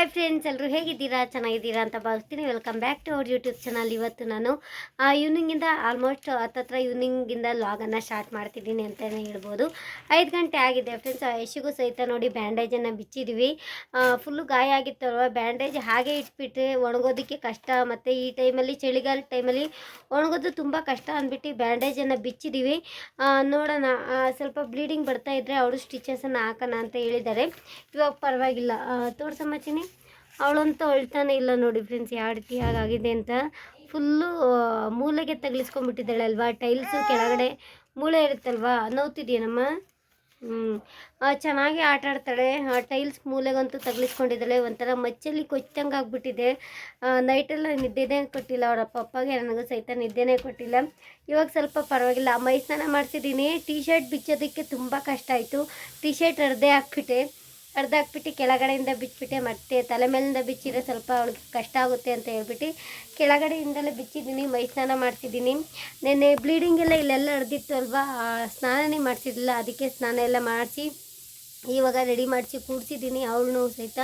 Hi friends ಎಲ್ಲರೂ ಹೇಗಿದ್ದೀರಾ? ಚೆನ್ನಾಗಿದ್ದೀರಾ ಅಂತ ಭಾವಿಸ್ತೀನಿ. ವೆಲ್ಕಮ್ ಬ್ಯಾಕ್ ಟು ಅವ್ರ ಯೂಟ್ಯೂಬ್ ಚಾನಲ್ ಇವತ್ತು ನಾನು ಈವ್ನಿಂಗಿಂದ ಆಲ್ಮೋಸ್ಟ್ ಹತ್ತತ್ರ ಈವ್ನಿಂಗಿಂದ ಲಾಗನ್ನು ಸ್ಟಾರ್ಟ್ ಮಾಡ್ತಿದ್ದೀನಿ ಅಂತಲೇ ಹೇಳ್ಬೋದು. ಐದು ಗಂಟೆ ಆಗಿದೆ ಫ್ರೆಂಡ್ಸ್ ಯಶಿಗೂ ಸಹಿತ ನೋಡಿ ಬ್ಯಾಂಡೇಜನ್ನು ಬಿಚ್ಚಿದ್ವಿ. ಫುಲ್ಲು ಗಾಯ ಆಗಿತ್ತಲ್ವ ಬ್ಯಾಂಡೇಜ್ ಹಾಗೆ ಇಟ್ಬಿಟ್ರೆ ಒಣಗೋದಕ್ಕೆ ಕಷ್ಟ. ಮತ್ತು ಈ ಟೈಮಲ್ಲಿ ಚಳಿಗಾಲ ಟೈಮಲ್ಲಿ ಒಣಗೋದು ತುಂಬ ಕಷ್ಟ ಅಂದ್ಬಿಟ್ಟು ಬ್ಯಾಂಡೇಜನ್ನು ಬಿಚ್ಚಿದ್ದೀವಿ ನೋಡೋಣ. ಸ್ವಲ್ಪ ಬ್ಲೀಡಿಂಗ್ ಬರ್ತಾ ಇದ್ದರೆ ಅವರು ಸ್ಟಿಚಸನ್ನು ಹಾಕೋಣ ಅಂತ ಹೇಳಿದ್ದಾರೆ. ಇವಾಗ ಪರವಾಗಿಲ್ಲ. ತೋರ್ಸಮ್ಮ ಅವಳಂತೂ ಅಳ್ತಾನೆ ಇಲ್ಲ ನೋಡಿ ಫ್ರೆಂಡ್ಸ್ ಯಾವ ರೀತಿ ಹಾಗಾಗಿದೆ ಅಂತ. ಫುಲ್ಲು ಮೂಲೆಗೆ ತಗಲಿಸ್ಕೊಂಡ್ಬಿಟ್ಟಿದ್ದಾಳೆ ಅಲ್ವಾ ಟೈಲ್ಸು ಕೆಳಗಡೆ ಮೂಳೆ ಇರುತ್ತಲ್ವಾ? ನೋವ್ತಿದ್ಯೇನಮ್ಮ? ಹ್ಞೂ ಚೆನ್ನಾಗಿ ಆಟ ಆಡ್ತಾಳೆ. ಆ ಟೈಲ್ಸ್ ಮೂಲೆಗಂತೂ ತಗಲಿಸ್ಕೊಂಡಿದ್ದಾಳೆ. ಒಂಥರ ಮಚ್ಚಲ್ಲಿ ಕೊಚ್ಚಂಗೆ ಆಗ್ಬಿಟ್ಟಿದೆ. ನೈಟೆಲ್ಲ ನಿದ್ದೆನೇ ಕೊಟ್ಟಿಲ್ಲ. ಅವರ ಪಪ್ಪಗೆ ನನಗೂ ಸಹಿತ ನಿದ್ದೆನೇ ಕೊಟ್ಟಿಲ್ಲ. ಇವಾಗ ಸ್ವಲ್ಪ ಪರವಾಗಿಲ್ಲ. ಮೈ ಸ್ನಾನ ಮಾಡಿಸಿದ್ದೀನಿ ಟೀ ಶರ್ಟ್ ಬಿಚ್ಚೋದಕ್ಕೆ ತುಂಬ ಕಷ್ಟ ಆಯಿತು. ಟೀ ಶರ್ಟ್ ಅರ್ಧೇ ಹಾಕ್ಬಿಟ್ಟೆ ಅರ್ಧ ಹಾಕ್ಬಿಟ್ಟು ಕೆಳಗಡೆಯಿಂದ ಬಿಚ್ಚಿಬಿಟ್ಟೆ ಮತ್ತೆ ತಲೆ ಮೇಲಿಂದ ಬಿಚ್ಚಿದ್ರೆ ಸ್ವಲ್ಪ ಅವಳಿಗೆ ಕಷ್ಟ ಆಗುತ್ತೆ ಅಂತ ಹೇಳ್ಬಿಟ್ಟು ಕೆಳಗಡೆಯಿಂದಲೇ ಬಿಚ್ಚಿದ್ದೀನಿ, ಮೈ ಸ್ನಾನ ಮಾಡ್ತಿದ್ದೀನಿ. ನೆನ್ನೆ ಬ್ಲೀಡಿಂಗ್ ಎಲ್ಲ ಇಲ್ಲೆಲ್ಲ ಹರಿದಿತ್ತು ಅಲ್ವಾ ಸ್ನಾನನೇ ಮಾಡಿಸಿದ್ದಿಲ್ಲ ಅದಕ್ಕೆ ಸ್ನಾನ ಎಲ್ಲ ಮಾಡಿಸಿ, ಇವಾಗ ರೆಡಿ ಮಾಡಿಸಿ ಕೂಡಿಸಿದ್ದೀನಿ, ಅವಳು ಸಹಿತ.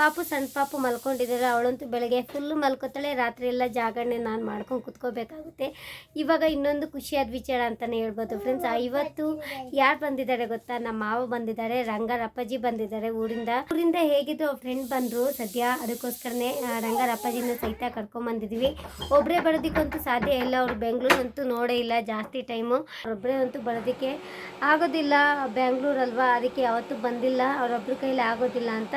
ಪಾಪು ಸಣ್ಣ ಪಾಪು ಮಲ್ಕೊಂಡಿದ್ದಾರೆ. ಅವಳಂತೂ ಬೆಳಗ್ಗೆ ಫುಲ್ಲು ಮಲ್ಕೋತಾಳೆ. ರಾತ್ರಿ ಎಲ್ಲ ಜಾಗರಣೆ ನಾನು ಮಾಡ್ಕೊಂಡು ಕುತ್ಕೋಬೇಕಾಗುತ್ತೆ. ಇವಾಗ ಇನ್ನೊಂದು ಖುಷಿಯಾದ ವಿಚಾರ ಅಂತಲೇ ಹೇಳ್ಬೋದು ಫ್ರೆಂಡ್ಸ್ ಇವತ್ತು ಯಾರು ಬಂದಿದ್ದಾರೆ ಗೊತ್ತಾ? ನಮ್ಮ ಮಾವ ಬಂದಿದ್ದಾರೆ, ರಂಗರಪ್ಪಾಜಿ ಬಂದಿದ್ದಾರೆ ಊರಿಂದ. ಊರಿಂದ ಹೇಗಿದ್ದು ಅವ್ರ ಫ್ರೆಂಡ್ ಬಂದರು. ಸದ್ಯ ಅದಕ್ಕೋಸ್ಕರನೇ ರಂಗರಪ್ಪಾಜಿನ ಸಹಿತ ಕರ್ಕೊಂಬಂದಿದ್ವಿ ಒಬ್ಬರೇ ಬರೋದಕ್ಕಂತೂ ಸಾಧ್ಯ ಇಲ್ಲ. ಅವ್ರು ಬೆಂಗಳೂರು ಅಂತೂ ನೋಡೇ ಇಲ್ಲ. ಜಾಸ್ತಿ ಟೈಮು ಒಬ್ಬರೇ ಅಂತೂ ಬರೋದಕ್ಕೆ ಆಗೋದಿಲ್ಲ. ಬೆಂಗಳೂರಲ್ವಾ? ಅದಕ್ಕೆ ಯಾವತ್ತೂ ಬಂದಿಲ್ಲ. ಅವರೊಬ್ಬರ ಕೈಲಿ ಆಗೋದಿಲ್ಲ ಅಂತ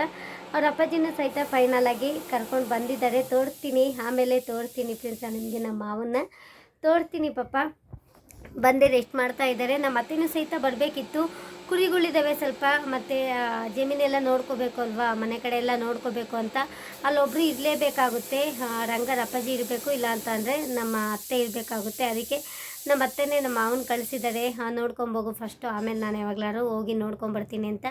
ಅವ್ರ ಅಪ್ಪಾಜಿನ ಸಹಿತ ಫೈನಲ್ ಆಗಿ ಕರ್ಕೊಂಡು ಬಂದಿದ್ದಾರೆ. ತೋರ್ತೀನಿ ಆಮೇಲೆ ತೋರ್ತೀನಿ ಫ್ರೆಂಡ್ಸ್ ನಿಮಗೆ ನಮ್ಮ ಮಾವನ್ನ. ತೋರ್ತೀನಿ ಪಾಪ. ಬಂದೇ ರೆಸ್ಟ್ ಮಾಡ್ತಾ ಇದ್ದಾರೆ. ನಮ್ಮ ಅತ್ತೆನೂ ಸಹಿತ ಬರಬೇಕಿತ್ತು. ಕುರಿಗಳಿದ್ದಾವೆ ಸ್ವಲ್ಪ. ಮತ್ತು ಜಮೀನೆಲ್ಲ ನೋಡ್ಕೋಬೇಕು ಅಲ್ವಾ? ಮನೆ ಕಡೆ ಎಲ್ಲ ನೋಡ್ಕೋಬೇಕು ಅಂತ. ಅಲ್ಲೊಬ್ಬರು ಇರಲೇಬೇಕಾಗುತ್ತೆ. ರಂಗರ ಅಪ್ಪಾಜಿ ಇರಬೇಕು. ಇಲ್ಲ ಅಂತ ಅಂದರೆ ನಮ್ಮ ಅತ್ತೆ ಇರಬೇಕಾಗುತ್ತೆ. ಅದಕ್ಕೆ ನಮ್ಮ ಅತ್ತೆನೇ ನಮ್ಮ ಮಾವನ ಕಳಿಸಿದ್ದಾರೆ ನೋಡ್ಕೊಂಬೋಗು ಫಸ್ಟು ಆಮೇಲೆ ನಾನು ಯಾವಾಗಲಾರು ಹೋಗಿ ನೋಡ್ಕೊಂಬರ್ತೀನಿ ಅಂತ.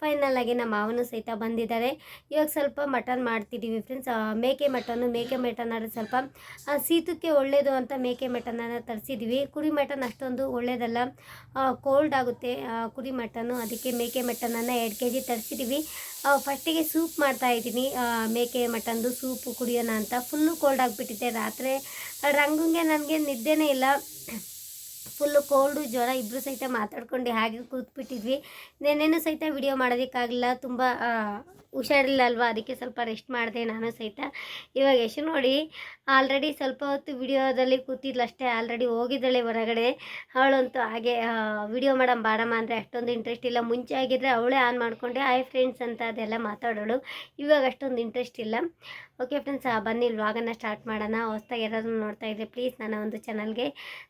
ಫೈನಲ್ ಆಗಿ ನಮ್ಮ ಮಾವನು ಸಹಿತ ಬಂದಿದ್ದಾರೆ ಇವಾಗ ಸ್ವಲ್ಪ ಮಟನ್ ಮಾಡ್ತಿದ್ದೀವಿ ಫ್ರೆಂಡ್ಸ್ ಮೇಕೆ ಮಟನ್ನು ಮೇಕೆ ಮಟನ್ ಆದರೆ ಸ್ವಲ್ಪ ಸೀತಕ್ಕೆ ಒಳ್ಳೆಯದು ಅಂತ ಮೇಕೆ ಮಟನನ್ನು ತರಿಸಿದ್ವಿ. ಕುರಿ ಮಟನ್ ಅಷ್ಟೊಂದು ಒಳ್ಳೆಯದಲ್ಲ ಕೋಲ್ಡ್ ಆಗುತ್ತೆ. ಕುರಿ ಮಟನ್ನು ಅದಕ್ಕೆ ಮೇಕೆ ಮಟನನ್ನು ಎರಡು ಕೆ ಜಿ ತರಿಸಿದ್ದೀವಿ ಫಸ್ಟಿಗೆ ಸೂಪ್ ಮಾಡ್ತಾ ಇದ್ದೀನಿ. ಮೇಕೆ ಮಟನ್ದು ಸೂಪು ಕುಡಿಯೋಣ ಅಂತ. ಫುಲ್ಲು ಕೋಲ್ಡ್ ಆಗಿಬಿಟ್ಟಿದೆ. ರಾತ್ರಿ ರಂಗಂಗೆ ನನಗೆ ನಿದ್ದೆನೇ ಇಲ್ಲ. ಫುಲ್ಲು ಕೋಲ್ಡು ಜ್ವರ ಇಬ್ಬರು ಸಹಿತ ಮಾತಾಡ್ಕೊಂಡು ಹಾಗೆ ಕೂತ್ಬಿಟ್ಟಿದ್ವಿ. ನೆನ್ನೆನೂ ಸಹಿತ ವಿಡಿಯೋ ಮಾಡೋದಕ್ಕಾಗಲಿಲ್ಲ. ತುಂಬ ಹುಷಾರಿಲ್ಲ ಅಲ್ವಾ ಅದಕ್ಕೆ ಸ್ವಲ್ಪ ರೆಸ್ಟ್ ಮಾಡಿದೆ ನಾನು ಸಹಿತ. ಇವಾಗ ಎಷ್ಟು ನೋಡಿ ಆಲ್ರೆಡಿ ಸ್ವಲ್ಪ ಹೊತ್ತು ವಿಡಿಯೋದಲ್ಲಿ ಕೂತಿದ್ಲು ಅಷ್ಟೇ. ಆಲ್ರೆಡಿ ಹೋಗಿದ್ದಾಳೆ ಹೊರಗಡೆ. ಅವಳಂತೂ ಹಾಗೆ ವಿಡಿಯೋ ಮಾಡಮ್ ಬಾಡಮ್ಮ ಅಂದರೆ ಅಷ್ಟೊಂದು ಇಂಟ್ರೆಸ್ಟ್ ಇಲ್ಲ. ಮುಂಚೆ ಆಗಿದ್ದರೆ ಅವಳೇ ಆನ್ ಮಾಡಿಕೊಂಡೆ. ಹಾಯ್ ಫ್ರೆಂಡ್ಸ್ ಅಂತ ಅದೆಲ್ಲ ಮಾತಾಡೋಳು. ಇವಾಗ ಅಷ್ಟೊಂದು ಇಂಟ್ರೆಸ್ಟ್ ಇಲ್ಲ. ಓಕೆ ಫ್ರೆಂಡ್ಸ್ ಬನ್ನಿ ವ್ಲಾಗನ್ನು ಸ್ಟಾರ್ಟ್ ಮಾಡೋಣ. ಹೊಸ್ದಾಗಿ ಯಾರಾದರೂ ನೋಡ್ತಾ ಇದ್ದರೆ ಪ್ಲೀಸ್ ನನ್ನ ಒಂದು ಚಾನಲ್ಗೆ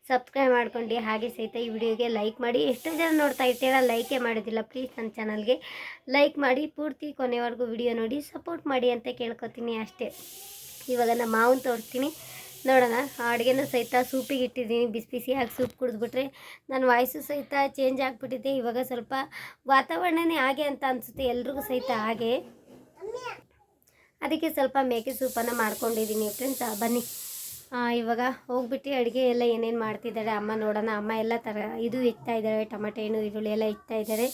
ಸಬ್ಸ್ಕ್ರೈಬ್ ಮಾಡ್ಕೊಂಡು ಹಾಗೆ ಸಹಿತ ಈ ವಿಡಿಯೋಗೆ ಲೈಕ್ ಮಾಡಿ. ಎಷ್ಟು ಜನ ನೋಡ್ತಾ ಇರ್ತೀರ ಲೈಕೇ ಮಾಡೋದಿಲ್ಲ. ಪ್ಲೀಸ್ ನನ್ನ ಚಾನಲ್ಗೆ ಲೈಕ್ ಮಾಡಿ. ಪೂರ್ತಿ ಕೊನೆವರೆಗೂ ವಿಡಿಯೋ ನೋಡಿ ಸಪೋರ್ಟ್ ಮಾಡಿ ಅಂತ ಕೇಳ್ಕೊತೀನಿ ಅಷ್ಟೇ. ಇವಾಗ ನಮ್ಮ ಮಾವನ್ನು ತೋರಿಸ್ತೀನಿ ನೋಡೋಣ, ಅಡುಗೆನೂ ಸಹಿತ ಸೂಪಿಗೆ ಇಟ್ಟಿದ್ದೀನಿ. ಬಿಸಿ ಬಿಸಿಯಾಗಿ ಸೂಪ್ ಕುಡಿದ್ಬಿಟ್ರೆ ನನ್ನ ವಾಯ್ಸು ಸಹಿತ ಚೇಂಜ್ ಆಗಿಬಿಟ್ಟಿದೆ. ಇವಾಗ ಸ್ವಲ್ಪ ವಾತಾವರಣನೇ ಹಾಗೆ ಅಂತ ಅನಿಸುತ್ತೆ ಎಲ್ರಿಗೂ ಸಹಿತ ಹಾಗೆ. ಅದಕ್ಕೆ ಸ್ವಲ್ಪ ಮೇಕೆ ಸೂಪನ್ನು ಮಾಡ್ಕೊಂಡಿದ್ದೀನಿ ಫ್ರೆಂಡ್ಸ್ ಬನ್ನಿ. ಇವಾಗ ಹೋಗ್ಬಿಟ್ಟು ಅಡುಗೆ ಎಲ್ಲ ಏನೇನು ಮಾಡ್ತಿದ್ದಾರೆ ಅಮ್ಮ ನೋಡೋಣ. ಅಮ್ಮ ಎಲ್ಲ ಥರ ಇದು ಇಡ್ತಾ ಇದ್ದಾರೆ, ಟೊಮೆಟೊ, ಹಣ್ಣು, ಈರುಳ್ಳಿ ಎಲ್ಲ ಇಡ್ತಾ ಇದ್ದಾರೆ.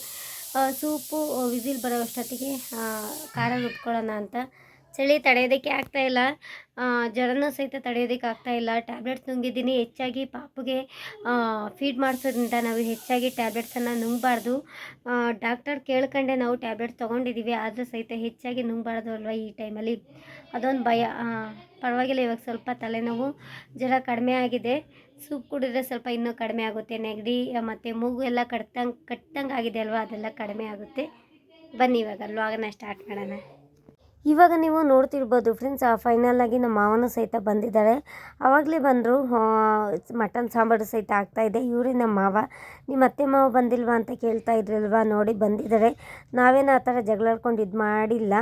ಸೂಪು ವಿಸಿಲ್ ಬರೋ ಅಷ್ಟೊತ್ತಿಗೆ ಖಾರ ರುಬ್ಕೊಳ್ಳೋಣ ಅಂತ. ಚಳಿ ತಡೆಯೋದಕ್ಕೆ ಆಗ್ತಾ ಇಲ್ಲ. ಜ್ವರನ ಸಹಿತ ತಡೆಯೋದಕ್ಕೆ ಆಗ್ತಾ ಇಲ್ಲ. ಟ್ಯಾಬ್ಲೆಟ್ಸ್ ನುಂಗಿದ್ದೀನಿ. ಹೆಚ್ಚಾಗಿ ಪಾಪುಗೆ ಫೀಡ್ ಮಾಡಿಸೋದ್ರಿಂದ ನಾವು ಹೆಚ್ಚಾಗಿ ಟ್ಯಾಬ್ಲೆಟ್ಸನ್ನು ನುಂಗಬಾರ್ದು. ಡಾಕ್ಟರ್ ಕೇಳ್ಕೊಂಡೆ ನಾವು ಟ್ಯಾಬ್ಲೆಟ್ಸ್ ತೊಗೊಂಡಿದ್ದೀವಿ ಆದರೂ ಸಹಿತ ಹೆಚ್ಚಾಗಿ ನುಂಗಬಾರ್ದು ಅಲ್ವಾ ಈ ಟೈಮಲ್ಲಿ? ಅದೊಂದು ಭಯ. ಪರವಾಗಿಲ್ಲ. ಇವಾಗ ಸ್ವಲ್ಪ ತಲೆನೋವು ಜ್ವರ ಕಡಿಮೆ ಆಗಿದೆ. ಸೂಪ್ ಕುಡಿದ್ರೆ ಸ್ವಲ್ಪ ಇನ್ನೂ ಕಡಿಮೆ ಆಗುತ್ತೆ. ನೆಗಡಿ ಮತ್ತು ಮೂಗು ಎಲ್ಲ ಕಟ್ತಂಗೆ ಕಟ್ಟಂಗೆ ಆಗಿದೆ ಅಲ್ವಾ? ಅದೆಲ್ಲ ಕಡಿಮೆ ಆಗುತ್ತೆ. ಬನ್ನಿ ಇವಾಗ ನಾನು ಸ್ಟಾರ್ಟ್ ಮಾಡೋಣ. ಇವಾಗ ನೀವು ನೋಡ್ತಿರ್ಬೋದು ಫ್ರೆಂಡ್ಸ್ ಫೈನಲ್ ಆಗಿ ನಮ್ಮ ಮಾವನು ಸಹಿತ ಬಂದಿದ್ದಾರೆ. ಆವಾಗಲೇ ಬಂದರು ಮಟನ್, ಸಾಂಬಾರು ಸಹಿತ ಆಗ್ತಾಯಿದೆ ಇವರೇ ನಮ್ಮ ಮಾವ. ನಿಮ್ಮ ಅತ್ತೆ ಮಾವ ಬಂದಿಲ್ವಾ ಅಂತ ಕೇಳ್ತಾ ಇದ್ರಲ್ವಾ? ನೋಡಿ ಬಂದಿದ್ದಾರೆ. ನಾವೇನು ಆ ಥರ ಜಗಳಾಡ್ಕೊಂಡು ಇದು ಮಾಡಿಲ್ಲ.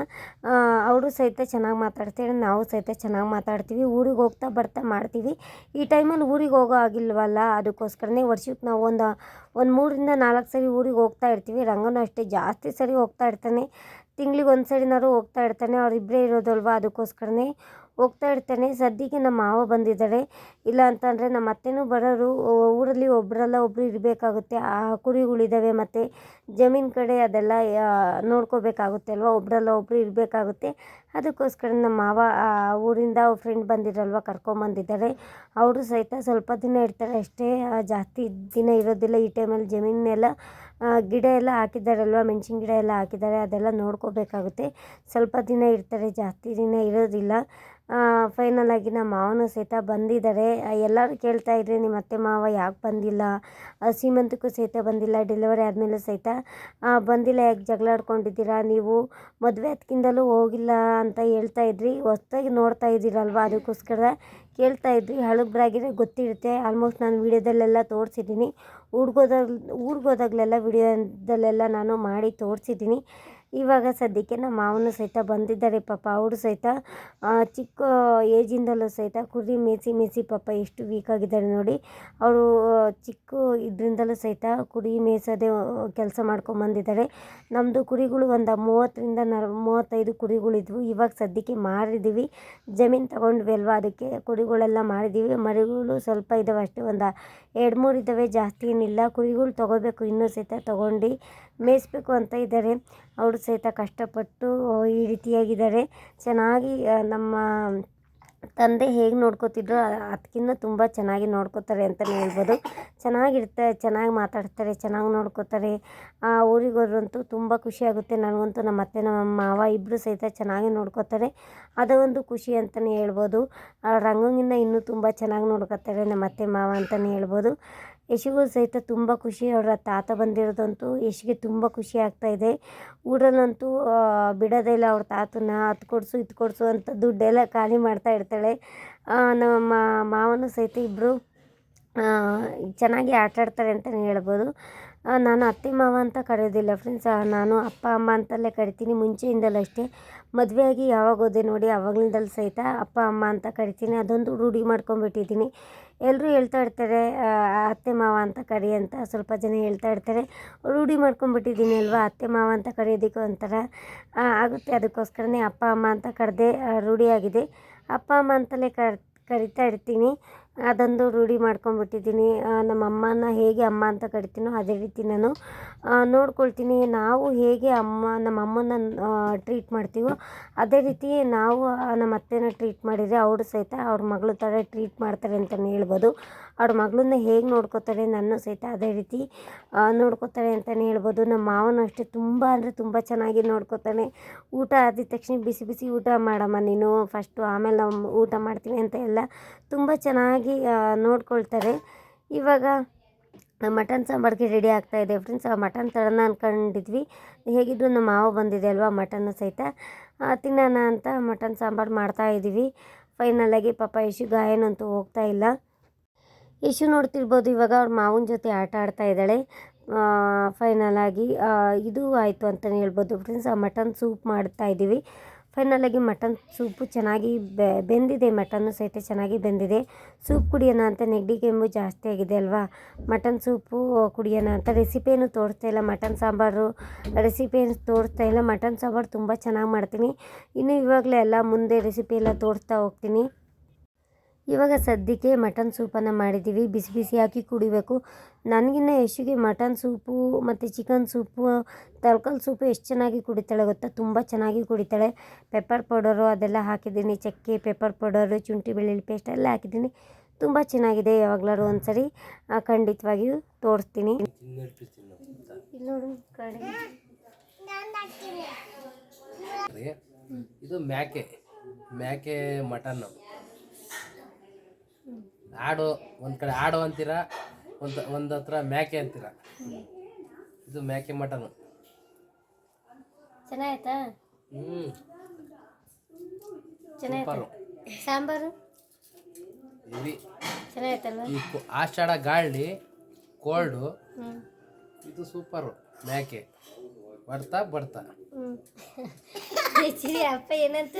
ಅವರು ಸಹಿತ ಚೆನ್ನಾಗಿ ಮಾತಾಡ್ತಾರೆ ನಾವು ಸಹಿತ ಚೆನ್ನಾಗಿ ಮಾತಾಡ್ತೀವಿ. ಊರಿಗೆ ಹೋಗ್ತಾ ಬರ್ತಾ ಮಾಡ್ತೀವಿ. ಈ ಟೈಮಲ್ಲಿ ಊರಿಗೆ ಹೋಗೋ ಆಗಿಲ್ವಲ್ಲ? ಅದಕ್ಕೋಸ್ಕರನೇ ವರ್ಷಕ್ಕೆ ನಾವು ಒಂದು ಒಂದು ಮೂರರಿಂದ ನಾಲ್ಕು ಸರಿ ಊರಿಗೆ ಹೋಗ್ತಾ ಇರ್ತೀವಿ. ರಂಗನೂ ಅಷ್ಟೇ ಜಾಸ್ತಿ ಸರಿ ಹೋಗ್ತಾ ಇರ್ತಾನೆ. ತಿಂಗ್ಳಿಗೆ ಒಂದು ಸರಿನಾದ್ರು ಹೋಗ್ತಾ ಇರ್ತಾನೆ ಅವರಿಬ್ಬರೇ ಇರೋದಲ್ವಾ ಅದಕ್ಕೋಸ್ಕರನೇ ಹೋಗ್ತಾ ಇರ್ತಾನೆ. ಸದ್ಯಕ್ಕೆ ನಮ್ಮ ಮಾವ ಬಂದಿದ್ದಾರೆ ಇಲ್ಲ ಅಂತಂದರೆ ನಮ್ಮ ಅತ್ತೆನೂ ಬರೋರು ಊರಲ್ಲಿ ಒಬ್ಬರಲ್ಲ ಒಬ್ಬರು ಇರಬೇಕಾಗುತ್ತೆ. ಆ ಕುರಿಗಳಿದ್ದಾವೆ ಮತ್ತು ಜಮೀನು ಕಡೆ ಅದೆಲ್ಲ ನೋಡ್ಕೋಬೇಕಾಗುತ್ತೆ ಅಲ್ವಾ? ಒಬ್ಬರಲ್ಲ ಒಬ್ಬರು ಇರಬೇಕಾಗುತ್ತೆ. ಅದಕ್ಕೋಸ್ಕರ ನಮ್ಮ ಮಾವ ಆ ಊರಿಂದ ಅವ್ರ ಫ್ರೆಂಡ್ ಬಂದಿರಲ್ವ ಕರ್ಕೊಂಬಂದಿದ್ದಾರೆ. ಅವರು ಸಹಿತ ಸ್ವಲ್ಪ ದಿನ ಇರ್ತಾರೆ ಅಷ್ಟೇ. ಜಾಸ್ತಿ ದಿನ ಇರೋದಿಲ್ಲ. ಈ ಟೈಮಲ್ಲಿ ಜಮೀನೆಲ್ಲ ಗಿಡ ಎಲ್ಲ ಹಾಕಿದ್ದಾರಲ್ವ? ಮೆಣಸಿನ ಗಿಡ ಎಲ್ಲ ಹಾಕಿದ್ದಾರೆ. ಅದೆಲ್ಲ ನೋಡ್ಕೋಬೇಕಾಗುತ್ತೆ. ಸ್ವಲ್ಪ ದಿನ ಇರ್ತಾರೆ, ಜಾಸ್ತಿ ದಿನ ಇರೋದಿಲ್ಲ. ಫೈನಲ್ ಆಗಿ ನಮ್ಮ ಮಾವನೂ ಸಹಿತ ಬಂದಿದ್ದಾರೆ. ಎಲ್ಲರೂ ಕೇಳ್ತಾ ಇದ್ರಿ, ನಿಮ್ಮ ಅತ್ತೆ ಮಾವ ಯಾಕೆ ಬಂದಿಲ್ಲ? ಸೀಮಂತಕ್ಕೂ ಸಹಿತ ಬಂದಿಲ್ಲ ಡೆಲಿವರಿ ಆದಮೇಲೆ ಸಹಿತ ಬಂದಿಲ್ಲ, ಯಾಕೆ ಜಗಳ ಆಡ್ಕೊಂಡಿದ್ದೀರಾ? ನೀವು ಮದುವೆ ಅದಕ್ಕಿಂತಲೂ ಹೋಗಿಲ್ಲ ಅಂತ ಹೇಳ್ತಾ ಇದ್ರಿ, ಹೊಸ್ದಾಗಿ ನೋಡ್ತಾ ಇದ್ದೀರಲ್ವ? ಅದಕ್ಕೋಸ್ಕರ ಕೇಳ್ತಾ ಇದ್ರಿ ಹಳಬ್ರಾಗಿರೋ ಗೊತ್ತಿರುತ್ತೆ. ಆಲ್ಮೋಸ್ಟ್ ನಾನು ವೀಡಿಯೋದಲ್ಲೆಲ್ಲ ತೋರಿಸಿದ್ದೀನಿ. ಊರ್ಗೋದಾಗ ಊರ್ಗೋದಾಗಲೆಲ್ಲ ವಿಡಿಯೋದಲ್ಲೆಲ್ಲ ನಾನು ಮಾಡಿ ತೋರಿಸಿದ್ದೀನಿ. ಇವಾಗ ಸದ್ಯಕ್ಕೆ ನಮ್ಮ ಮಾವನು ಸಹಿತ ಬಂದಿದ್ದಾರೆ ಪಾಪ. ಅವರು ಸಹಿತ ಚಿಕ್ಕ ಏಜಿಂದಲೂ ಸಹಿತ ಕುರಿ ಮೇಸಿ ಮೇಸಿ ಪಾಪ ಎಷ್ಟು ವೀಕ್ ಆಗಿದ್ದಾರೆ ನೋಡಿ. ಅವರು ಚಿಕ್ಕ ಇದರಿಂದಲೂ ಸಹಿತ ಕುರಿ ಮೇಯಿಸೋದೇ ಕೆಲಸ ಮಾಡ್ಕೊಂಬಂದಿದ್ದಾರೆ ನಮ್ಮದು ಕುರಿಗಳು ಒಂದು ಮೂವತ್ತರಿಂದ ನಲ್ ಮೂವತ್ತೈದು ಕುರಿಗಳಿದ್ವು ಇವಾಗ ಸದ್ಯಕ್ಕೆ ಮಾರಿದ್ದೀವಿ ಜಮೀನು ತಗೊಂಡ್ವಿ ಅದಕ್ಕೆ ಕುರಿಗಳೆಲ್ಲ ಮಾರಿದ್ದೀವಿ ಮರಿಗಳು ಸ್ವಲ್ಪ ಇದ್ದಾವೆ ಅಷ್ಟೇ, ಒಂದು ಎರಡು ಮೂರು ಇದ್ದಾವೆ ಜಾಸ್ತಿ ಏನಿಲ್ಲ. ಕುರಿಗಳು ತೊಗೋಬೇಕು, ಇನ್ನೂ ಸಹಿತ ತೊಗೊಂಡು ಮೇಯಿಸ್ಬೇಕು ಅಂತ ಇದ್ದಾರೆ. ಅವರು ಸಹಿತ ಕಷ್ಟಪಟ್ಟು ಈ ರೀತಿಯಾಗಿದ್ದಾರೆ. ಚೆನ್ನಾಗಿ ನಮ್ಮ ತಂದೆ ಹೇಗೆ ನೋಡ್ಕೋತಿದ್ರು ಅದಕ್ಕಿಂತ ತುಂಬ ಚೆನ್ನಾಗಿ ನೋಡ್ಕೋತಾರೆ ಅಂತಲೇ ಹೇಳ್ಬೋದು. ಚೆನ್ನಾಗಿರ್ತಾರೆ ಚೆನ್ನಾಗಿ ಮಾತಾಡ್ತಾರೆ, ಚೆನ್ನಾಗಿ ನೋಡ್ಕೋತಾರೆ. ಆ ಊರಿಗೆ ಹೋದ್ರಂತೂ ತುಂಬ ಖುಷಿಯಾಗುತ್ತೆ ನನಗಂತೂ ನಮ್ಮ ಅತ್ತೆ, ನಮ್ಮ ಮಾವ ಇಬ್ಬರು ಸಹಿತ ಚೆನ್ನಾಗಿ ನೋಡ್ಕೋತಾರೆ. ಅದು ಒಂದು ಖುಷಿ ಅಂತಲೇ ಹೇಳ್ಬೋದು. ರಂಗಂಗಿನ್ನ ಇನ್ನೂ ತುಂಬ ಚೆನ್ನಾಗಿ ನೋಡ್ಕೋತಾರೆ ನಮ್ಮ ಅತ್ತೆ, ಮಾವ ಅಂತಲೇ ಹೇಳ್ಬೋದು. ಯಶಿಗೂ ಸಹಿತ ತುಂಬ ಖುಷಿ. ಅವರ ತಾತ ಬಂದಿರೋದಂತೂ ಯಶಿಗೆ ತುಂಬ ಖುಷಿ ಆಗ್ತಾ ಇದೆ. ಊರಲ್ಲಂತೂ ಬಿಡೋದೇ ಇಲ್ಲ ಅವ್ರ ತಾತನ ಅದು ಕೊಡಿಸು, ಇದು ಕೊಡಿಸು ಅಂತ ದುಡ್ಡೆಲ್ಲ ಖಾಲಿ ಮಾಡ್ತಾ ಇರ್ತಾಳೆ. ನಮ್ಮ ಮಾವನು ಸಹಿತ ಇಬ್ಬರು ಚೆನ್ನಾಗಿ ಆಟ ಆಡ್ತಾರೆ ಅಂತಲೇ ಹೇಳ್ಬೋದು ನಾನು ಅತ್ತೆ ಮಾವ ಅಂತ ಕರೆಯೋದಿಲ್ಲ ಫ್ರೆಂಡ್ಸ್ ನಾನು ಅಪ್ಪ, ಅಮ್ಮ ಅಂತಲೇ ಕರಿತೀನಿ, ಮುಂಚೆಯಿಂದಲೂ ಅಷ್ಟೇ. ಮದುವೆಯಾಗಿ ಯಾವಾಗ ಹೋದೆ ನೋಡಿ ಆವಾಗ್ಲಿಂದಲೂ ಸಹಿತ ಅಪ್ಪ, ಅಮ್ಮ ಅಂತ ಕರಿತೀನಿ. ಅದೊಂದು ರೂಢಿ ಮಾಡ್ಕೊಂಡ್ಬಿಟ್ಟಿದ್ದೀನಿ. ಎಲ್ಲರೂ ಹೇಳ್ತಾ ಇರ್ತಾರೆ ಅತ್ತೆ ಮಾವ ಅಂತ ಕರಿ ಅಂತ ಸ್ವಲ್ಪ ಜನ ಹೇಳ್ತಾ ಇರ್ತಾರೆ. ರೂಢಿ ಮಾಡ್ಕೊಂಡ್ಬಿಟ್ಟಿದ್ದೀನಿ ಅಲ್ವಾ, ಅತ್ತೆ ಮಾವ ಅಂತ ಕರೆಯೋದಕ್ಕೆ ಒಂಥರ ಆಗುತ್ತೆ. ಅದಕ್ಕೋಸ್ಕರನೇ ಅಪ್ಪ, ಅಮ್ಮ ಅಂತ ಕರೆದೇ ರೂಢಿಯಾಗಿದೆ. ಅಪ್ಪ, ಅಮ್ಮ ಅಂತಲೇ ಕರ್, ಕರಿತಾ ಇರ್ತೀನಿ. ಅದೊಂದು ರೂಢಿ ಮಾಡ್ಕೊಂಡ್ಬಿಟ್ಟಿದ್ದೀನಿ ಆ, ನಮ್ಮ ಅಮ್ಮನ ಹೇಗೆ ಅಮ್ಮ ಅಂತ ಕರಿತೀನೋ ಅದೇ ರೀತಿ ನಾನು ನೋಡ್ಕೊಳ್ತೀನಿ. ನಾವು ಹೇಗೆ ಅಮ್ಮ ನಮ್ಮ ಅಮ್ಮನ ಟ್ರೀಟ್ ಮಾಡ್ತೀವೋ ಅದೇ ರೀತಿ ನಾವು ನಮ್ಮ ಅತ್ತೆನ ಟ್ರೀಟ್ ಮಾಡಿದರೆ ಅವರು ಸಹಿತ ಅವ್ರ ಮಗಳು ಥರ ಟ್ರೀಟ್ ಮಾಡ್ತಾರೆ ಅಂತಲೇ ಹೇಳ್ಬೋದು. ಅವ್ರ ಮಗಳನ್ನ ಹೇಗೆ ನೋಡ್ಕೋತಾರೆ ನನ್ನ ಸಹಿತ ಅದೇ ರೀತಿ ನೋಡ್ಕೋತಾರೆ ಅಂತಲೇ ಹೇಳ್ಬೋದು. ನಮ್ಮ ಮಾವನು ಅಷ್ಟೇ ತುಂಬ ಅಂದರೆ ತುಂಬ ಚೆನ್ನಾಗಿ ನೋಡ್ಕೋತಾನೆ. ಊಟ ಆದ ತಕ್ಷಣ ಬಿಸಿ ಬಿಸಿ ಊಟ ಮಾಡಮ್ಮ ನೀನು. ಫಸ್ಟು ಆಮೇಲೆ ನಾವು ಊಟ ಮಾಡ್ತೀವಿ ಅಂತ ಎಲ್ಲ ತುಂಬ ಚೆನ್ನಾಗಿ ಆ, ನೋಡ್ಕೊಳ್ತಾರೆ. ಇವಾಗ ಮಟನ್ ಸಾಂಬಾರಿಗೆ ರೆಡಿ ಆಗ್ತಾ ಇದೆ. ಫ್ರೆಂಡ್ಸ್ ಆ ಮಟನ್ ತರೋಣ ಅಂದ್ಕೊಂಡಿದ್ವಿ ಹೇಗಿದ್ರು ನಮ್ಮ ಮಾವ ಬಂದಿದೆ ಅಲ್ವಾ ಮಟನ್ ಸಹಿತ. ತಿನ್ನೋಣ ಅಂತ ಮಟನ್ ಸಾಂಬಾರು ಮಾಡ್ತಾ ಇದ್ದೀವಿ ಫೈನಲಾಗಿ ಪಾಪ ಯಶು ಗಾಯನಂತೂ ಹೋಗ್ತಾ ಇಲ್ಲ. ಯಶು ನೋಡ್ತಿರ್ಬೋದು ಇವಾಗ ಅವ್ರ ಮಾವನ ಜೊತೆ ಆಟ ಆಡ್ತಾ ಇದ್ದಾಳೆ. ಫೈನಲಾಗಿ ಇದು ಆಯಿತು ಅಂತಲೇ ಹೇಳ್ಬೋದು. ಫ್ರೆಂಡ್ಸ್ ಆ ಮಟನ್ ಸೂಪ್ ಮಾಡ್ತಾ ಇದ್ದೀವಿ ಫೈನಲ್ ಆಗಿ ಮಟನ್ ಸೂಪು ಚೆನ್ನಾಗಿ ಬೆಂದಿದೆ ಮಟನ್ನು ಸಹಿತ ಚೆನ್ನಾಗಿ ಬೆಂದಿದೆ. ಸೂಪ್ ಕುಡಿಯೋಣ ಅಂತ ನೆಗಡಿ ಕೆಮ್ಮು ಜಾಸ್ತಿ ಆಗಿದೆ ಅಲ್ವಾ? ಮಟನ್ ಸೂಪು ಕುಡಿಯೋಣ ಅಂತ ರೆಸಿಪಿಯನ್ನು ತೋರಿಸ್ತಾ ಇಲ್ಲ. ಮಟನ್ ಸಾಂಬಾರು ರೆಸಿಪಿಯನ್ನು ತೋರಿಸ್ತಾ ಇಲ್ಲ. ಮಟನ್ ಸಾಂಬಾರು ತುಂಬ ಚೆನ್ನಾಗಿ ಮಾಡ್ತೀನಿ. ಇನ್ನು ಇವಾಗಲೇ ಎಲ್ಲ ಮುಂದೆ ರೆಸಿಪಿ ಎಲ್ಲ ತೋರಿಸ್ತಾ ಹೋಗ್ತೀನಿ. ಇವಾಗ ಸದ್ಯಕ್ಕೆ ಮಟನ್ ಸೂಪನ್ನು ಮಾಡಿದ್ದೀವಿ. ಬಿಸಿ ಬಿಸಿ ಹಾಕಿ ಕುಡಿಬೇಕು. ನನಗಿನ್ನ ಯಶಿಗೆ ಮಟನ್ ಸೂಪು ಮತ್ತು ಚಿಕನ್ ಸೂಪು ತಳ್ಕಲ್ ಸೂಪು ಎಷ್ಟು ಚೆನ್ನಾಗಿ ಕುಡಿತಾಳೆ ಗೊತ್ತಾ? ತುಂಬ ಚೆನ್ನಾಗಿ ಕುಡಿತಾಳೆ. ಪೆಪ್ಪರ್ ಪೌಡರು ಅದೆಲ್ಲ ಹಾಕಿದ್ದೀನಿ. ಚಕ್ಕೆ ಪೆಪ್ಪರ್ ಪೌಡರು ಶುಂಠಿ ಬೆಳ್ಳುಳ್ಳಿ ಪೇಸ್ಟ್ ಎಲ್ಲ ಹಾಕಿದ್ದೀನಿ. ತುಂಬ ಚೆನ್ನಾಗಿದೆ ಯಾವಾಗಲಾರು ಒಂದು ಸರಿ ಖಂಡಿತವಾಗಿಯೂ ತೋರಿಸ್ತೀನಿ. ಇಲ್ಲಿ ನೋಡು ಕಡೆ. ಇದು ಮ್ಯಾಕೆ. ಮ್ಯಾಕೆ ಮಟನ್ನು ಆಡು ಒಂದು ಕಡೆ ಆಡು ಅಂತೀರ? ಒಂದು ಒಂದು ಹತ್ರ ಮ್ಯಾಕೆ ಅಂತೀರ? ಇದು ಮ್ಯಾಕೆ ಮಟನ್. ಚೆನ್ನಾಯ್ತಾ ಹ್ಞೂ ಚೆನ್ನಾಗಿ ಸಾಂಬಾರು? ಇವಿ ಈ ಆಷಾಢ ಗಾಳಿ ಕೋಲ್ಡು. ಇದು ಸೂಪರು. ಮ್ಯಾಕೆ. ಬರ್ತಾ ಬರ್ತಾ. ಹ್ಮ್. ಅಪ್ಪ ಏನಂತ?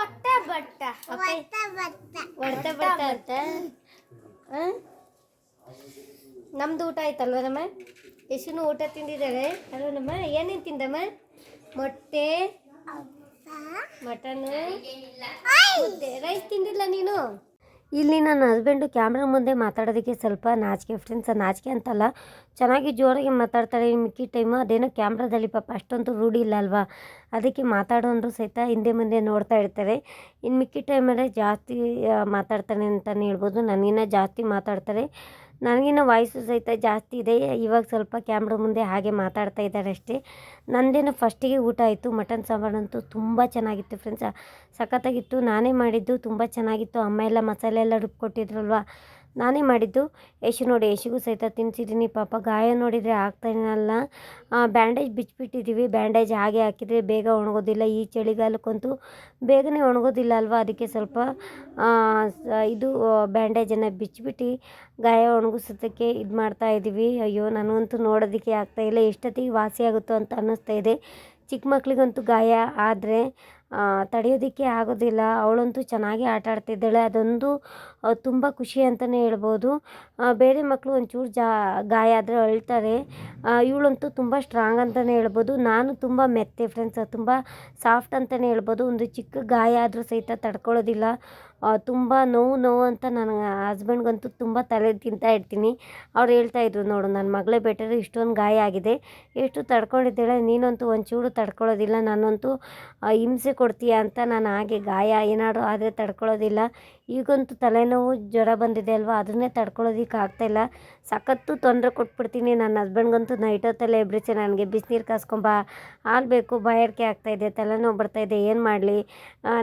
ಒಟ್ಟ ಬಟ್ಟ. ಹೊಡ್ತ ಬಟ್ಟ. ಅಂತ? ನಮ್ದು ಊಟ ಆಯ್ತಲ್ವ ನಮ್ಮ ಯಶುನು ಊಟ ತಿಂದಿದ್ದಾರೆ ಅಲ್ವ ನಮ್ಮ ಏನೇನು ತಿಂದಮ್ಮ? ಮೊಟ್ಟೆ ಮಟನ್ ರೈಸ್ ತಿಂದಿಲ್ಲ ನೀನು? ಇಲ್ಲಿ ನನ್ನ ಹಸ್ಬೆಂಡು ಕ್ಯಾಮ್ರಾ ಮುಂದೆ ಮಾತಾಡೋದಕ್ಕೆ ಸ್ವಲ್ಪ ನಾಚಿಕೆ ಫ್ರೆಂಡ್ಸ್ ನಾಚಿಕೆ ಅಂತಲ್ಲ. ಚೆನ್ನಾಗಿ ಜೋರಾಗಿ ಮಾತಾಡ್ತಾರೆ ಮಿಕ್ಕಿ ಟೈಮು ಅದೇನೋ ಕ್ಯಾಮ್ರಾದಲ್ಲಿ ಪಾಪ ಅಷ್ಟೊಂದು ರೂಢಿ ಇಲ್ಲ ಅಲ್ವಾ? ಅದಕ್ಕೆ ಮಾತಾಡೋಂದ್ರು ಸಹಿತ ಹಿಂದೆ ಮುಂದೆ ನೋಡ್ತಾ ಇರ್ತಾರೆ. ಇನ್ನು ಮಿಕ್ಕಿ ಟೈಮಲ್ಲೇ ಜಾಸ್ತಿ ಮಾತಾಡ್ತಾನೆ ಅಂತಲೇ ಹೇಳ್ಬೋದು. ನನಗಿನ್ನ ಜಾಸ್ತಿ ಮಾತಾಡ್ತಾರೆ. ನನಗಿನ್ನ ವಾಯ್ಸು ಸಹಿತ ಜಾಸ್ತಿ ಇದೆ. ಇವಾಗ ಸ್ವಲ್ಪ ಕ್ಯಾಮ್ರ ಮುಂದೆ ಹಾಗೆ ಮಾತಾಡ್ತಾ ಇದ್ದಾರೆ ಅಷ್ಟೇ. ನಂದೇನು ಫಸ್ಟಿಗೆ ಊಟ ಆಯಿತು ಮಟನ್ ಸಾಂಬಾರಂತೂ ತುಂಬ ಚೆನ್ನಾಗಿತ್ತು ಫ್ರೆಂಡ್ಸ್ ಸಖತ್ತಾಗಿತ್ತು. ನಾನೇ ಮಾಡಿದ್ದು ತುಂಬ ಚೆನ್ನಾಗಿತ್ತು. ಅಮ್ಮ ಎಲ್ಲ ಮಸಾಲೆ ಎಲ್ಲ ರುಬ್ಕೊಟ್ಟಿದ್ರಲ್ವ? ನಾನೇ ಮಾಡಿದ್ದು. ಯಶು ನೋಡಿ ಯಶಿಗೂ ಸಹಿತ ತಿನ್ಸಿದ್ದೀನಿ. ಪಾಪ ಗಾಯ ನೋಡಿದರೆ ಆಗ್ತಾಯಿಲ್ಲ ಬ್ಯಾಂಡೇಜ್ ಬಿಚ್ಚಿಬಿಟ್ಟಿದ್ದೀವಿ. ಬ್ಯಾಂಡೇಜ್ ಹಾಗೆ ಹಾಕಿದರೆ ಬೇಗ ಒಣಗೋದಿಲ್ಲ. ಈ ಚಳಿಗಾಲಕ್ಕಂತೂ ಬೇಗನೆ ಒಣಗೋದಿಲ್ಲ ಅಲ್ವಾ? ಅದಕ್ಕೆ ಸ್ವಲ್ಪ ಇದು ಬ್ಯಾಂಡೇಜನ್ನು ಬಿಚ್ಚಿಬಿಟ್ಟು ಗಾಯ ಒಣಗಿಸೋದಕ್ಕೆ ಇದು ಮಾಡ್ತಾ ಇದ್ದೀವಿ. ಅಯ್ಯೋ ನನಗಂತೂ ನೋಡೋದಕ್ಕೆ ಆಗ್ತಾಯಿಲ್ಲ ಎಷ್ಟೊತ್ತಿಗೆ ವಾಸಿ ಆಗುತ್ತೋ ಅಂತ ಅನ್ನಿಸ್ತಾ ಇದೆ. ಚಿಕ್ಕ ಮಕ್ಕಳಿಗಂತೂ ಗಾಯ ಆದರೆ ತಡೆಯೋದಕ್ಕೆ ಆಗೋದಿಲ್ಲ. ಅವಳಂತೂ ಚೆನ್ನಾಗಿ ಆಟ ಆಡ್ತಿದ್ದಾಳೆ. ಅದೊಂದು ತುಂಬ ಖುಷಿ ಅಂತಲೇ ಹೇಳ್ಬೋದು. ಬೇರೆ ಮಕ್ಕಳು ಒಂಚೂರು ಜಾ, ಗಾಯ ಆದರೆ ಅಳ್ತಾರೆ. ಇವಳಂತೂ ತುಂಬ ಸ್ಟ್ರಾಂಗ್ ಅಂತಲೇ ಹೇಳ್ಬೋದು. ನಾನು ತುಂಬ ಮೆತ್ತೆ ಫ್ರೆಂಡ್ಸ್ ತುಂಬ ಸಾಫ್ಟ್ ಅಂತಲೇ ಹೇಳ್ಬೋದು. ಒಂದು ಚಿಕ್ಕ ಗಾಯ ಆದರೂ ಸಹಿತ ತಡ್ಕೊಳ್ಳೋದಿಲ್ಲ. ತುಂಬ ನೋವು ನೋವು ಅಂತ ನನ್ನ ಹಸ್ಬೆಂಡ್ಗಂತೂ ತುಂಬ ತಲೆ ತಿಂತಾ ಇರ್ತೀನಿ. ಅವ್ರು ಹೇಳ್ತಾ ಇದ್ರು, ನೋಡು ನನ್ನ ಮಗಳೇ ಬೆಟರ್ ಇಷ್ಟೊಂದು ಗಾಯ ಆಗಿದೆ. ಎಷ್ಟು ತಡ್ಕೊಂಡಿದ್ದಾಳೆ? ನೀನಂತೂ ಒಂಚೂರು ತಡ್ಕೊಳ್ಳೋದಿಲ್ಲ. ನಾನಂತೂ ಹಿಂಸೆ ಕೊಡ್ತೀಯ ಅಂತ ನಾನು ಹಾಗೆ ಗಾಯ ಏನಾದ್ರು ಆದರೆ ತಡ್ಕೊಳ್ಳೋದಿಲ್ಲ. ಈಗಂತೂ ತಲೆನೋವು ಜ್ವರ ಬಂದಿದೆ ಅಲ್ವಾ? ಅದನ್ನೇ ತಡ್ಕೊಳ್ಳೋದಕ್ಕೆ ಆಗ್ತಾಯಿಲ್ಲ ಸಖತ್ತು ತೊಂದರೆ ಕೊಟ್ಬಿಡ್ತೀನಿ. ನನ್ನ ಹಸ್ಬೆಂಡ್ಗಂತೂ ನೈಟ್ ಹೊತ್ತಲ್ಲೇ ಎಬ್ರಿಸಿ ನನಗೆ ಬಿಸಿನೀರು ಕಾಸ್ಕೊಂಬ ಹಾಲು ಬೇಕು, ಬಾಯಾರಿಕೆ ಆಗ್ತಾಯಿದೆ ತಲೆನೋವು ಬರ್ತಾಯಿದೆ ಏನು ಮಾಡಲಿ?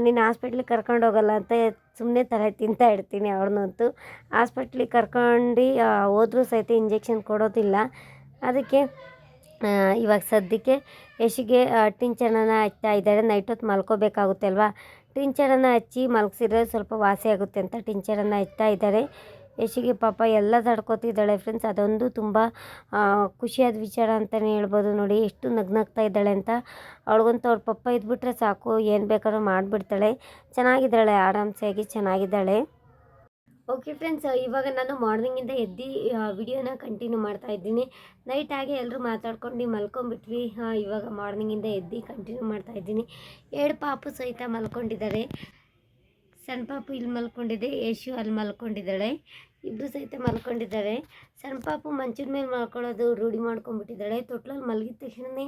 ನೀನು ಹಾಸ್ಪಿಟ್ಲಿಗೆ ಕರ್ಕೊಂಡು ಹೋಗಲ್ಲ ಅಂತ ಸುಮ್ಮನೆ ತಲೆ ತಿಂತಾ ಇರ್ತೀನಿ ಅವ್ರನ್ನಂತೂ ಹಾಸ್ಪಿಟ್ಲಿಗೆ ಕರ್ಕೊಂಡು ಹೋದರೂ ಸಹಿತ ಇಂಜೆಕ್ಷನ್ ಕೊಡೋದಿಲ್ಲ. ಅದಕ್ಕೆ ಇವಾಗ ಸದ್ಯಕ್ಕೆ ಯಶಿಗೆ ಟಿಂಚರನ್ನ ಹಚ್ತಾ ಇದ್ದಾರೆ. ನೈಟ್ ಹೊತ್ತು ಮಲ್ಕೋಬೇಕಾಗುತ್ತೆ ಅಲ್ವಾ? ಟಿಂಚರನ್ನು ಹಚ್ಚಿ ಮಲಗಿಸಿದ್ರೆ ಸ್ವಲ್ಪ ವಾಸಿ ಆಗುತ್ತೆ ಅಂತ ಟಿಂಚರನ್ನು ಹಚ್ತಾ ಇದ್ದಾರೆ. ಯಶಿಗೆ ಪಾಪ ಎಲ್ಲ ತಡ್ಕೊತಿದ್ದಾಳೆ ಫ್ರೆಂಡ್ಸ್ ಅದೊಂದು ತುಂಬ ಖುಷಿಯಾದ ವಿಚಾರ ಅಂತಲೇ ಹೇಳ್ಬೋದು ನೋಡಿ. ಎಷ್ಟು ನಗ್ನಗ್ತಾ ಇದ್ದಾಳೆ ಅಂತ. ಅವಳಿಗಂತ ಅವ್ರ ಪಪ್ಪ ಇದ್ಬಿಟ್ರೆ ಸಾಕು. ಏನು ಬೇಕಾದ್ರೂ ಮಾಡಿಬಿಡ್ತಾಳೆ. ಚೆನ್ನಾಗಿದ್ದಾಳೆ. ಆರಾಮ್ಸೆಯಾಗಿ ಚೆನ್ನಾಗಿದ್ದಾಳೆ. ಓಕೆ ಫ್ರೆಂಡ್ಸ್ ಇವಾಗ ನಾನು ಮಾರ್ನಿಂಗಿಂದ ಎದ್ದು ವಿಡಿಯೋನ ಕಂಟಿನ್ಯೂ ಮಾಡ್ತಾ ಇದ್ದೀನಿ. ನೈಟ್ ಆಗಿ ಎಲ್ಲರೂ ಮಾತಾಡ್ಕೊಂಡು ಮಲ್ಕೊಂಡ್ಬಿಟ್ವಿ. ಇವಾಗ ಮಾರ್ನಿಂಗಿಂದ ಎದ್ದು ಕಂಟಿನ್ಯೂ ಮಾಡ್ತಾ ಇದ್ದೀನಿ. ಎರಡು ಪಾಪು ಸಹಿತ ಮಲ್ಕೊಂಡಿದ್ದಾರೆ. ಸಣ್ಣ ಪಾಪು ಇಲ್ಲಿ ಮಲ್ಕೊಂಡಿದೆ, ಯಶು ಅಲ್ಲಿ ಮಲ್ಕೊಂಡಿದ್ದಾಳೆ. ಇಬ್ಬರು ಸಹಿತ ಮಲ್ಕೊಂಡಿದ್ದಾರೆ. ಸಣ್ಣ ಪಾಪು ಮಂಚದ ಮೇಲೆ ಮಲ್ಕೊಳ್ಳೋದು ರೂಢಿ ಮಾಡ್ಕೊಂಡ್ಬಿಟ್ಟಿದ್ದಾಳೆ. ತೊಟ್ಲಲ್ಲಿ ಮಲಗಿದ ತಕ್ಷಣವೇ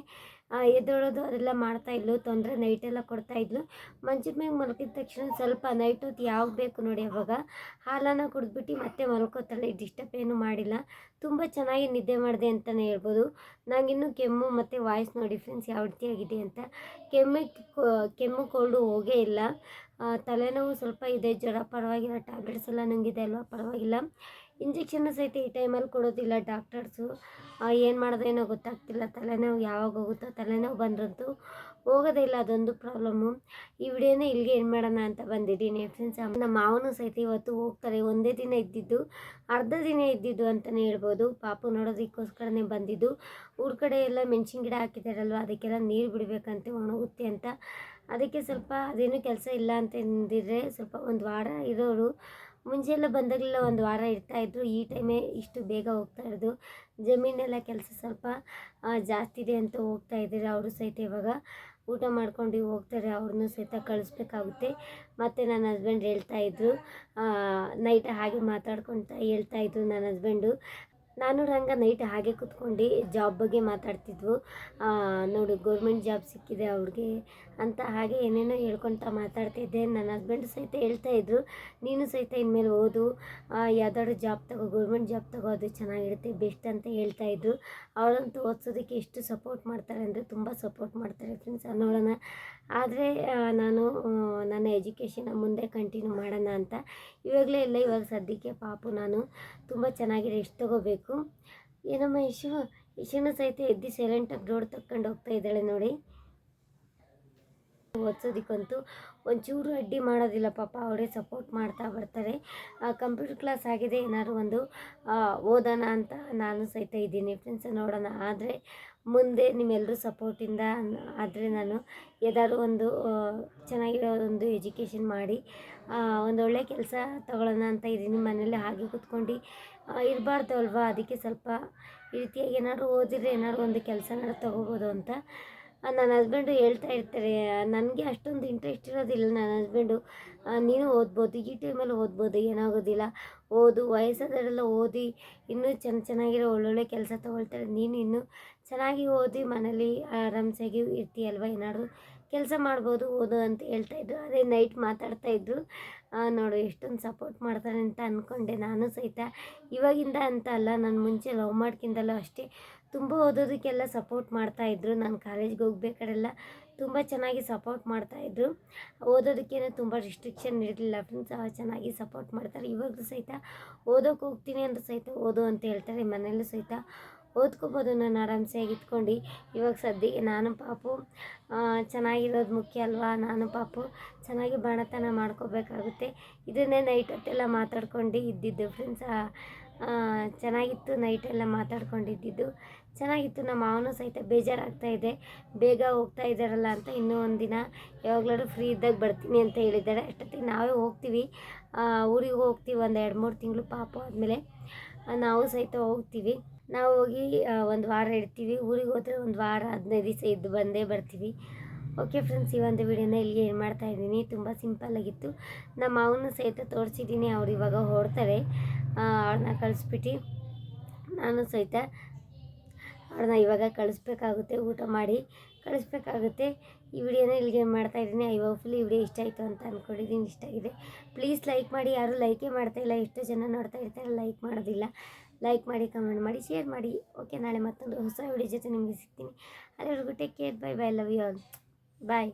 ಎದ್ದೋಳೋದು ಅದೆಲ್ಲ ಮಾಡ್ತಾ ಇದ್ಲು. ತೊಂದರೆ ನೈಟೆಲ್ಲ ಕೊಡ್ತಾ ಇದ್ಲು. ಮಂಚದ ಮೇಲೆ ಮಲಗಿದ ತಕ್ಷಣ ಸ್ವಲ್ಪ ನೈಟ್ ಹೊತ್ತು ಯಾವಾಗ ಬೇಕು ನೋಡಿ ಅವಾಗ. ಹಾಲನ್ನು ಕುಡಿದ್ಬಿಟ್ಟು ಮತ್ತೆ ಮಲ್ಕೋತಾಳೆ. ಡಿಸ್ಟರ್ಬ್ ಏನು ಮಾಡಿಲ್ಲ. ತುಂಬ ಚೆನ್ನಾಗಿ ನಿದ್ದೆ ಮಾಡಿದೆ ಅಂತಲೇ ಹೇಳ್ಬೋದು. ನನಗಿನ್ನೂ ಕೆಮ್ಮು ಮತ್ತು ವಾಯ್ಸ್ ನೋಡಿ ಫ್ರೆಂಡ್ಸ್ ಯಾವ ರೀತಿಯಾಗಿದೆ ಅಂತ. ಕೆಮ್ಮು ಕೆಮ್ಮು ಕೋಲ್ಡು ಹೋಗೇ ಇಲ್ಲ. ತಲೆನೋವು ಸ್ವಲ್ಪ ಇದೆ. ಜ್ವರ ಪರವಾಗಿಲ್ಲ. ಟ್ಯಾಬ್ಲೆಟ್ಸ್ ಎಲ್ಲ ನುಂಗಿದೆ ಅಲ್ವಾ? ಪರವಾಗಿಲ್ಲ. ಇಂಜೆಕ್ಷನ್ನು ಸಹಿತ ಈ ಟೈಮಲ್ಲಿ ಕೊಡೋದಿಲ್ಲ ಡಾಕ್ಟರ್ಸು ಏನು ಮಾಡೋದೇನೋ ಗೊತ್ತಾಗ್ತಿಲ್ಲ. ತಲೆನೋವು ಯಾವಾಗ ಹೋಗುತ್ತೋ, ತಲೆನೋವು ಬಂದ್ರಂತೂ ಹೋಗೋದೇ ಇಲ್ಲ. ಅದೊಂದು ಪ್ರಾಬ್ಲಮ್ಮು ಈ ವಿಡಿಯೋನ ಇಲ್ಲಿಗೆ ಏನು ಮಾಡೋಣ ಅಂತ ಬಂದಿದ್ದೀನಿ ಫ್ರೆಂಡ್ಸ್ ನಮ್ಮ ಮಾವನು ಸಹಿತ ಇವತ್ತು ಹೋಗ್ತಾರೆ. ಒಂದೇ ದಿನ ಇದ್ದಿದ್ದು, ಅರ್ಧ ದಿನ ಇದ್ದಿದ್ದು ಅಂತಲೇ ಹೇಳ್ಬೋದು. ಪಾಪು ನೋಡೋದಕ್ಕೋಸ್ಕರನೇ ಬಂದಿದ್ದು. ಊರ ಕಡೆ ಎಲ್ಲ ಮೆಣಸಿನ ಗಿಡ ಹಾಕಿದಾರಲ್ವ? ಅದಕ್ಕೆಲ್ಲ ನೀರು ಬಿಡಬೇಕಂತೆ ಒಣಗುತ್ತೆ ಅಂತ ಅದಕ್ಕೆ ಸ್ವಲ್ಪ ಅದೇನು ಕೆಲಸ ಇಲ್ಲ ಅಂತ ಅಂದಿದ್ರೆ ಸ್ವಲ್ಪ ಒಂದು ವಾರ ಇರೋರು. ಮುಂಚೆಯೆಲ್ಲ ಬಂದಾಗಲೆಲ್ಲ ಒಂದು ವಾರ ಇರ್ತಾಯಿದ್ರು ಈ ಟೈಮೇ ಇಷ್ಟು ಬೇಗ ಹೋಗ್ತಾ ಇರೋದು. ಜಮೀನೆಲ್ಲ ಕೆಲಸ ಸ್ವಲ್ಪ ಜಾಸ್ತಿ ಇದೆ ಅಂತ ಹೋಗ್ತಾ ಇದ್ದಾರೆ ಅವರು ಸಹಿತ ಇವಾಗ. ಊಟ ಮಾಡ್ಕೊಂಡು ಹೋಗ್ತಾರೆ, ಅವ್ರನ್ನೂ ಸಹಿತ ಕಳಿಸ್ಬೇಕಾಗುತ್ತೆ. ಮತ್ತು ನನ್ನ ಹಸ್ಬೆಂಡ್ ಹೇಳ್ತಾ ಇದ್ರು. ನೈಟ್ ಹಾಗೆ ಮಾತಾಡ್ಕೊತ ಹೇಳ್ತಾಯಿದ್ರು ನನ್ನ ಹಸ್ಬೆಂಡು ನಾನು ರಂಗ ನೈಟ್ ಹಾಗೆ ಕೂತ್ಕೊಂಡು ಜಾಬ್ ಬಗ್ಗೆ ಮಾತಾಡ್ತಿದ್ವು. ನೋಡು ಗೌರ್ಮೆಂಟ್ ಜಾಬ್ ಸಿಕ್ಕಿದೆ ಅವ್ರಿಗೆ ಅಂತ ಹಾಗೆ ಏನೇನೋ ಹೇಳ್ಕೊತ ಮಾತಾಡ್ತಿದ್ದೆ ನನ್ನ ಹಸ್ಬೆಂಡ್ ಸಹಿತ ಹೇಳ್ತಾ ಇದ್ರು. ನೀನು ಸಹಿತ ಇನ್ಮೇಲೆ ಓದು. ಯಾವ್ದಾದ್ರು ಜಾಬ್ ತಗೋ ಗೌರ್ಮೆಂಟ್ ಜಾಬ್ ತಗೋ, ಅದು ಚೆನ್ನಾಗಿರುತ್ತೆ ಬೆಸ್ಟ್ ಅಂತ ಹೇಳ್ತಾ ಇದ್ರು. ಅವಳಂತೂ ಓದಿಸೋದಕ್ಕೆ ಎಷ್ಟು ಸಪೋರ್ಟ್ ಮಾಡ್ತಾರೆ ಅಂದರೆ ತುಂಬ ಸಪೋರ್ಟ್ ಮಾಡ್ತಾರೆ ಫ್ರೆಂಡ್ಸ್ ನೋಡೋಣ ಆದರೆ ನಾನು ನನ್ನ ಎಜುಕೇಷನ್ನ ಮುಂದೆ ಕಂಟಿನ್ಯೂ ಮಾಡೋಣ ಅಂತ. ಇವಾಗಲೇ ಇಲ್ಲ ಇವಾಗ ಸದ್ಯಕ್ಕೆ ಪಾಪು ನಾನು. ತುಂಬ ಚೆನ್ನಾಗಿ ರೆಸ್ಟ್ ತಗೋಬೇಕು? ಏನಮ್ಮ ಯಶು ಯಶುನ ಸಹಿತ ಎದ್ದು ಸೈಲೆಂಟಾಗಿ ರೋಡ್ ತಕ್ಕೊಂಡು ಹೋಗ್ತಾ ಇದ್ದಾಳೆ ನೋಡಿ. ಓದಿಸೋದಕ್ಕಂತೂ ಒಂಚೂರು ಅಡ್ಡಿ ಮಾಡೋದಿಲ್ಲ ಪಾಪ, ಅವರೇ ಸಪೋರ್ಟ್ ಮಾಡ್ತಾ ಬರ್ತಾರೆ. ಕಂಪ್ಯೂಟರ್ ಕ್ಲಾಸ್ ಆಗಿದೆ, ಏನಾದ್ರು ಒಂದು ಓದೋಣ ಅಂತ ನಾನು ಸಹಿತ ಇದ್ದೀನಿ ಫ್ರೆಂಡ್ಸ್ ನೋಡೋಣ. ಆದರೆ ಮುಂದೆ ನಿಮ್ಮೆಲ್ಲರೂ ಸಪೋರ್ಟಿಂದ ಆದರೆ ನಾನು ಯಾವ್ದಾದ್ರು ಒಂದು ಚೆನ್ನಾಗಿರೋ ಒಂದು ಎಜುಕೇಷನ್ ಮಾಡಿ ಒಂದೊಳ್ಳೆ ಕೆಲಸ ತಗೊಳ್ಳೋಣ ಅಂತ ಇದ್ದೀನಿ. ಮನೇಲಿ ಹಾಗೆ ಕೂತ್ಕೊಂಡು ಇರಬಾರ್ದು ಅಲ್ವಾ ಅದಕ್ಕೆ ಸ್ವಲ್ಪ ಈ ರೀತಿಯಾಗಿ ಏನಾದ್ರು ಓದಿದ್ರೆ ಏನಾದ್ರು ಒಂದು ಕೆಲಸನಾದ್ರು ತಗೋಬೋದು ಅಂತ. ನನ್ನ ಹಸ್ಬೆಂಡು ಹೇಳ್ತಾ ಇರ್ತಾರೆ, ನನಗೆ ಅಷ್ಟೊಂದು ಇಂಟ್ರೆಸ್ಟ್ ಇರೋದಿಲ್ಲ ನನ್ನ ಹಸ್ಬೆಂಡು. ನೀನು ಓದ್ಬೋದು, ಈ ಟೈಮಲ್ಲಿ ಓದ್ಬೋದು, ಏನಾಗೋದಿಲ್ಲ. ಓದು, ವಯಸ್ಸಾದವರೆಲ್ಲ ಓದಿ, ಇನ್ನೂ ಚೆನ್ನ ಚೆನ್ನಾಗಿರೋ ಒಳ್ಳೊಳ್ಳೆ ಕೆಲಸ ತೊಗೊಳ್ತಾರೆ. ನೀನು ಇನ್ನೂ ಚೆನ್ನಾಗಿ ಓದಿ ಮನೇಲಿ ಆರಾಮ್ಸಾಗಿ ಇರ್ತೀಯಲ್ವ? ಏನಾದರೂ ಕೆಲಸ ಮಾಡ್ಬೋದು, ಓದು ಅಂತ ಹೇಳ್ತಾಯಿದ್ರು ಅದೇ ನೈಟ್ ಮಾತಾಡ್ತಾ ಮಾತಾಡ್ತಾಯಿದ್ರು ನೋಡು ಎಷ್ಟೊಂದು ಸಪೋರ್ಟ್ ಮಾಡ್ತಾರೆ ಅಂತ ಅಂದ್ಕೊಂಡೆ ನಾನು ಸಹಿತ ಇವಾಗಿಂದ ಅಂತ ಅಲ್ಲ, ನಾನು ಮುಂಚೆ ಲವ್ ಮಾಡ್ಕಿಂದಲೂ ಅಷ್ಟೇ. ತುಂಬ ಓದೋದಕ್ಕೆಲ್ಲ ಸಪೋರ್ಟ್ ಮಾಡ್ತಾಯಿದ್ರು ನಾನು ಕಾಲೇಜ್ಗೆ ಹೋಗ್ಬೇಕಾರೆಲ್ಲ ತುಂಬ ಚೆನ್ನಾಗಿ ಸಪೋರ್ಟ್ ಮಾಡ್ತಾಯಿದ್ರು ಓದೋದಕ್ಕೇನು ತುಂಬ ರಿಸ್ಟ್ರಿಕ್ಷನ್ ಇರಲಿಲ್ಲ. ಫ್ರೆಂಡ್ಸ್ ಚೆನ್ನಾಗಿ ಸಪೋರ್ಟ್ ಮಾಡ್ತಾರೆ. ಇವಾಗಲೂ ಸಹಿತ ಓದೋಕೆ ಹೋಗ್ತೀನಿ ಅಂತ ಸಹಿತ ಓದು ಅಂತ ಹೇಳ್ತಾರೆ. ಮನೇಲೂ ಸಹಿತ ಓದ್ಕೋಬೋದು ನಾನು ಆರಾಮ್ಸೆಯಾಗಿ ಇಟ್ಕೊಂಡು ಇವಾಗ ಸದ್ಯಕ್ಕೆ ನಾನು ಪಾಪು ಚೆನ್ನಾಗಿರೋದು ಮುಖ್ಯ ಅಲ್ವಾ? ನಾನು ಪಾಪು, ಚೆನ್ನಾಗಿ ಬಾಣತನ ಮಾಡ್ಕೋಬೇಕಾಗುತ್ತೆ. ಇದನ್ನೇ ನೈಟ್ ಹೊತ್ತೆಲ್ಲ ಮಾತಾಡ್ಕೊಂಡು ಇದ್ದಿದ್ದು ಫ್ರೆಂಡ್ಸ್ ಚೆನ್ನಾಗಿತ್ತು ನೈಟೆಲ್ಲ ಮಾತಾಡ್ಕೊಂಡಿದ್ದಿದ್ದು ಚೆನ್ನಾಗಿತ್ತು, ನಮ್ಮ ಮಾವನು ಸಹಿತ ಬೇಜಾರಾಗ್ತಾ ಇದೆ. ಬೇಗ ಹೋಗ್ತಾ ಇದ್ದಾರಲ್ಲ ಅಂತ ಇನ್ನೂ ಒಂದಿನ ಯಾವಾಗಲಾದ್ರೂ ಫ್ರೀ ಇದ್ದಾಗ ಬರ್ತೀನಿ ಅಂತ ಹೇಳಿದ್ದಾರೆ ಅಷ್ಟೊತ್ತಿಗೆ ನಾವೇ ಹೋಗ್ತೀವಿ. ಊರಿಗೆ ಹೋಗ್ತೀವಿ ಒಂದು ಎರಡು ಮೂರು ತಿಂಗಳು ಪಾಪ ಆದಮೇಲೆ. ನಾವು ಸಹಿತ ಹೋಗ್ತೀವಿ. ನಾವು ಹೋಗಿ ಒಂದು ವಾರ ಇರ್ತೀವಿ. ಊರಿಗೆ ಹೋದರೆ ಒಂದು ವಾರ, ಹದಿನೈದು ದಿವಸ ಇದ್ದು ಬಂದೇ ಬರ್ತೀವಿ. ಓಕೆ ಫ್ರೆಂಡ್ಸ್ ಈ ಒಂದು ವಿಡಿಯೋನ ಇಲ್ಲಿಗೆ ಏನು ಮಾಡ್ತಾ ಇದ್ದೀನಿ. ತುಂಬ ಸಿಂಪಲ್ ಆಗಿತ್ತು. ನಮ್ಮ ಮಾವನ ಸಹಿತ ತೋರಿಸಿದ್ದೀನಿ. ಅವ್ರು ಇವಾಗ ಹೊಡ್ತಾರೆ ಅವ್ರನ್ನ ಕಳಿಸ್ಬಿಟ್ಟು ನಾನು ಸಹಿತ ಅವ್ರನ್ನ ಇವಾಗ ಕಳಿಸ್ಬೇಕಾಗುತ್ತೆ. ಊಟ ಮಾಡಿ ಕಳಿಸ್ಬೇಕಾಗುತ್ತೆ. ಈ ವಿಡಿಯೋನ ಇಲ್ಲಿಗೆ ಮಾಡ್ತಾ ಇದ್ದೀನಿ. ಐ ಹೋಪ್ಫುಲಿ ಈ ವಿಡಿಯೋ ಇಷ್ಟ ಆಯಿತು ಅಂತ ಅಂದ್ಕೊಂಡಿದ್ದೀನಿ ಇಷ್ಟ ಆಗಿದೆ. ಪ್ಲೀಸ್ ಲೈಕ್ ಮಾಡಿ. ಯಾರೂ ಲೈಕೇ ಮಾಡ್ತಾ ಇಲ್ಲ. ಎಷ್ಟೋ ಜನ ನೋಡ್ತಾ ಇರ್ತಾರೆ. ಲೈಕ್ ಮಾಡೋದಿಲ್ಲ. ಲೈಕ್ ಮಾಡಿ ಕಮೆಂಟ್ ಮಾಡಿ ಶೇರ್ ಮಾಡಿ. ಓಕೆ ನಾಳೆ ಮತ್ತೊಂದು ಹೊಸ ವಿಡಿಯೋ ಜೊತೆ ನಿಮಗೆ ಸಿಗ್ತೀನಿ. ಅಲ್ಲಿವರೆಗೂ take care bye bye love you all bye